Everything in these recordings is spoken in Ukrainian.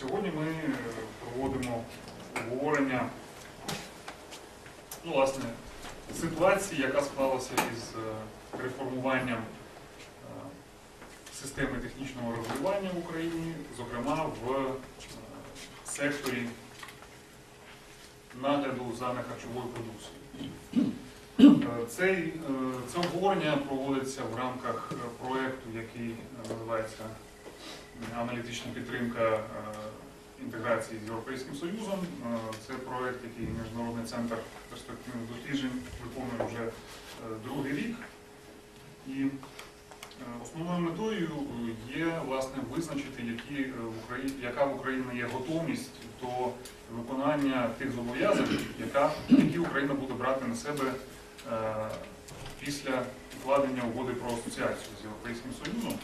Сьогодні ми е, проводимо обговорення ну, власне, ситуації, яка склалася із е, реформуванням е, системи технічного регулювання в Україні, зокрема в секторі нагляду за нехарчовою продукцією. Це обговорення проводиться в рамках проєкту, який називається аналітична підтримка е, інтеграції з Європейським Союзом. Е, Це проєкт, який Міжнародний центр перспективних досліджень виконує вже е, другий рік. І основною метою є власне визначити, які в Україні, яка в Україні є готовність до виконання тих зобов'язань, які Україна буде брати на себе після укладення угоди про асоціацію з Європейським Союзом.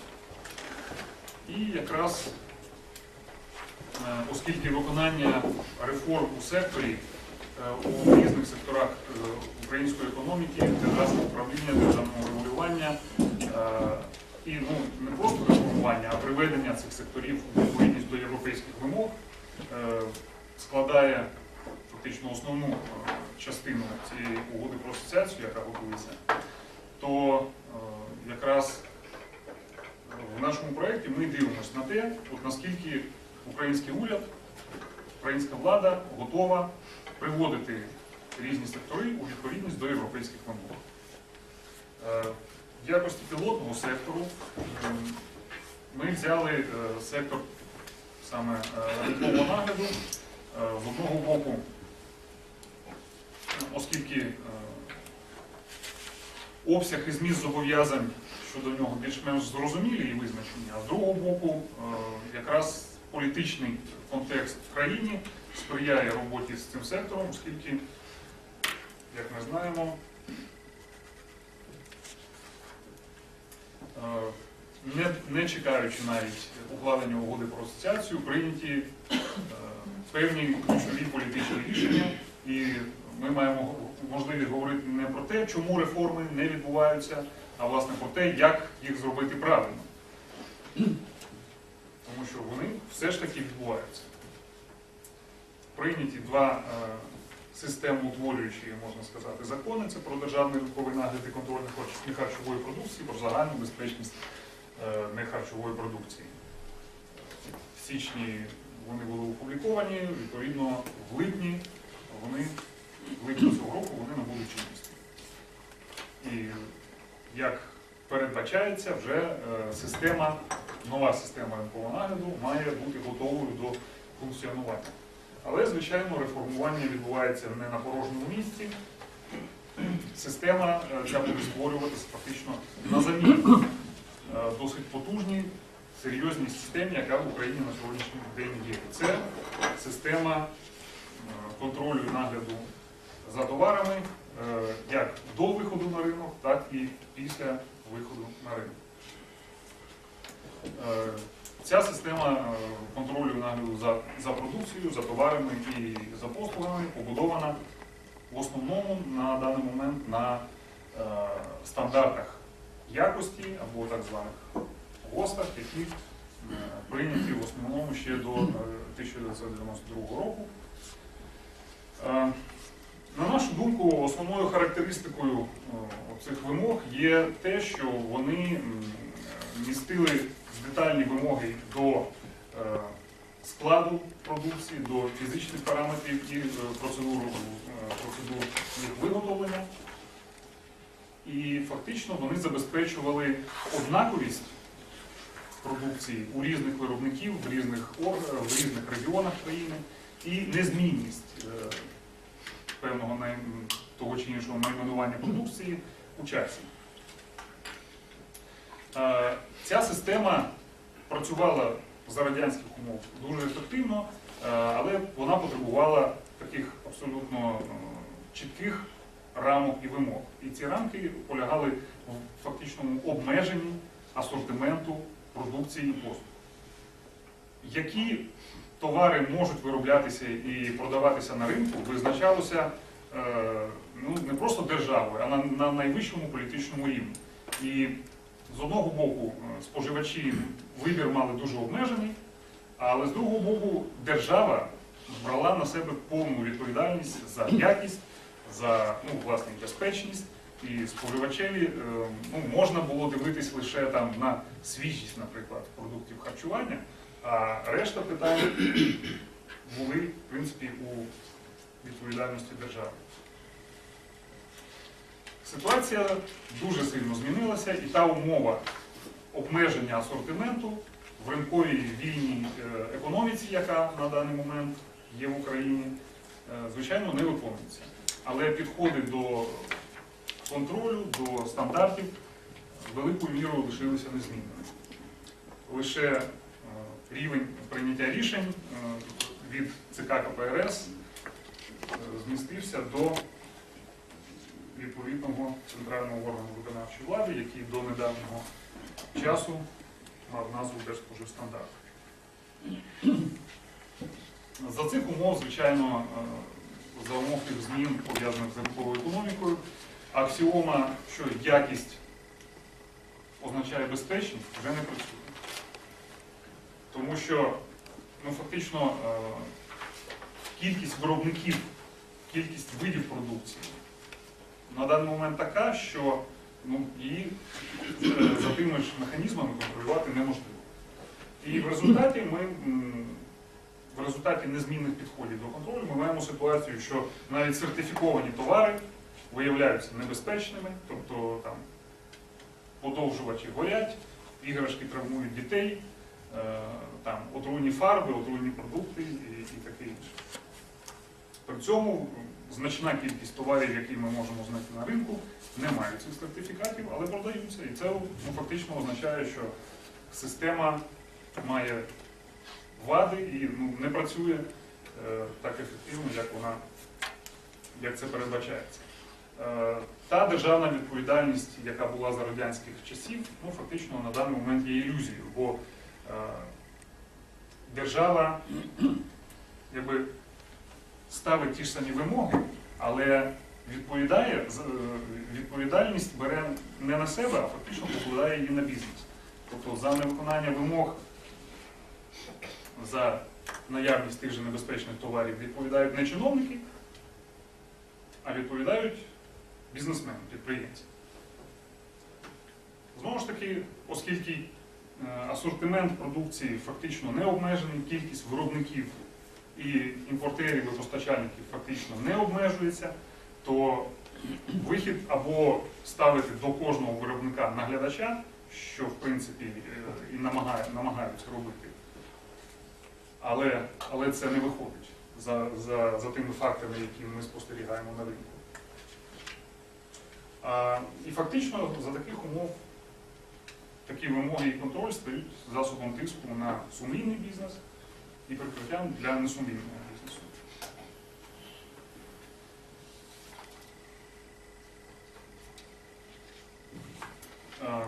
І якраз, е, оскільки виконання реформ у секторі е, у різних секторах е, української економіки, державного управління, державного регулювання і ну, не просто реформування, а приведення цих секторів у відповідність до європейських вимог складає фактично основну частину цієї угоди про асоціацію, яка готується, то якраз нашому проєкті ми дивимося на те, от наскільки український уряд, українська влада готова приводити різні сектори у відповідність до європейських вимог. Е, В якості пілотного сектору ми взяли е, сектор саме е, ринкового нагляду. З одного боку, оскільки обсяг і зміст зобов'язань щодо нього більш-менш зрозумілі і визначені, а з другого боку, е, якраз політичний контекст в країні сприяє роботі з цим сектором, оскільки, як ми знаємо, е, не, не чекаючи навіть укладення угоди про асоціацію, прийняті е, певні ключові політичні рішення, і ми маємо можливість говорити не про те, чому реформи не відбуваються, а власне про те, як їх зробити правильно. Тому що вони все ж таки відбуваються. Прийняті два е, системоутворюючі, можна сказати, закони. Це про державний ринковий нагляд і контроль нехарчової продукції, про загальну безпечність е, нехарчової продукції. В січні вони були опубліковані, відповідно, в липні вони в цього року вони набули чинності. І як передбачається, вже е, система, нова система нагляду має бути готовою до функціонування. Але, звичайно, реформування відбувається не на порожньому місці. Система е, ця буде створюватися фактично на заміну е, досить потужній, серйозній системі, яка в Україні на сьогоднішній день є. Це система контролю і нагляду за товарами е, як до виходу на ринок, так і після виходу на ринок. Е, Ця система е, контролю нагляду за, за продукцією, за товарами і за послугами побудована в основному на даний момент на е, стандартах якості або так званих ГОСТах, які е, прийняті в основному ще до е, 1992 року. Е, На нашу думку, основною характеристикою е, цих вимог є те, що вони містили детальні вимоги до е, складу продукції, до фізичних параметрів і е, процедур, процедур їх виготовлення. І фактично вони забезпечували однаковість продукції у різних виробників, в різних, в різних регіонах країни і незмінність певного того чи іншого найменування продукції у часі. Е, Ця система працювала за радянських умов дуже ефективно, е, але вона потребувала таких абсолютно е, чітких рамок і вимог. І ці рамки полягали в фактичному обмеженні асортименту продукції і послуг. Які товари можуть вироблятися і продаватися на ринку, визначалося е, ну, не просто державою, а на, на найвищому політичному рівні. І з одного боку, е, споживачі вибір мали дуже обмежений, Але з другого боку, держава брала на себе повну відповідальність за якість, за ну, власне безпечність. І споживачеві е, ну, можна було дивитись лише там на свіжість, наприклад, продуктів харчування, а решта питань були, в принципі, у відповідальності держави. Ситуація дуже сильно змінилася, і та умова обмеження асортименту в ринковій вільній е, економіці, яка на даний момент є в Україні, е, звичайно, не виконується. Але підходи до контролю, до стандартів великою мірою лишилися незмінними. Лише рівень прийняття рішень е, від ЦК КПРС е, змістився до відповідного центрального органу виконавчої влади, який до недавнього часу мав назву Держспоживстандарт. За цих умов, звичайно, е, за умов тих змін, пов'язаних з ринковою економікою, аксіома, що якість означає безпечність, вже не працює. Тому що ну, фактично е, кількість виробників, кількість видів продукції на даний момент така, що ну, її е, за тими ж механізмами контролювати неможливо. І в результаті ми в результаті незмінних підходів до контролю ми маємо ситуацію, що навіть сертифіковані товари виявляються небезпечними, тобто там подовжувачі горять, іграшки травмують дітей, там отруйні фарби, отруйні продукти і, і таке інше. При цьому значна кількість товарів, які ми можемо знайти на ринку, не мають цих сертифікатів, але продаються. І це ну, фактично означає, що система має вади і ну, не працює е, так ефективно, як вона як це передбачається. Е, Та державна відповідальність, яка була за радянських часів, ну, фактично на даний момент є ілюзією, бо е, держава якби, ставить ті ж самі вимоги, але відповідає, відповідальність бере не на себе, а фактично покладає її на бізнес. Тобто за невиконання вимог, за наявність тих же небезпечних товарів відповідають не чиновники, а відповідають бізнесмени, підприємці. Знову ж таки, оскільки асортимент продукції фактично не обмежений, кількість виробників і імпортерів і постачальників фактично не обмежується, то вихід або ставити до кожного виробника наглядача, що в принципі е, і намагаються робити. Але, але це не виходить за, за, за тими фактами, які ми спостерігаємо на ринку. А, і фактично за таких умов такі вимоги і контроль стають засобом тиску на сумлінний бізнес і прикриттям для несумлінного бізнесу. Е,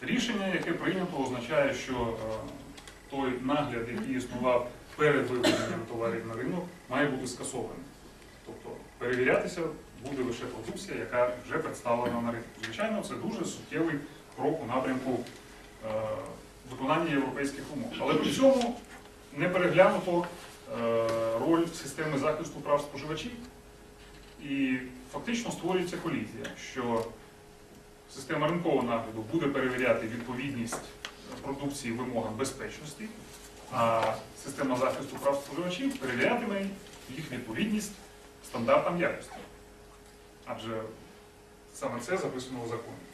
Рішення, яке прийнято, означає, що е, той нагляд, який існував перед виведенням товарів на ринок, має бути скасований. Тобто перевірятися буде лише продукція, яка вже представлена на ринку. Звичайно, це дуже суттєвий крок напрямку е, виконання європейських умов. Але при цьому не переглянуто е, роль системи захисту прав споживачів. І фактично створюється колізія, що система ринкового нагляду буде перевіряти відповідність продукції вимогам безпечності, а система захисту прав споживачів перевірятиме їх відповідність стандартам якості. Адже саме це записано у законі.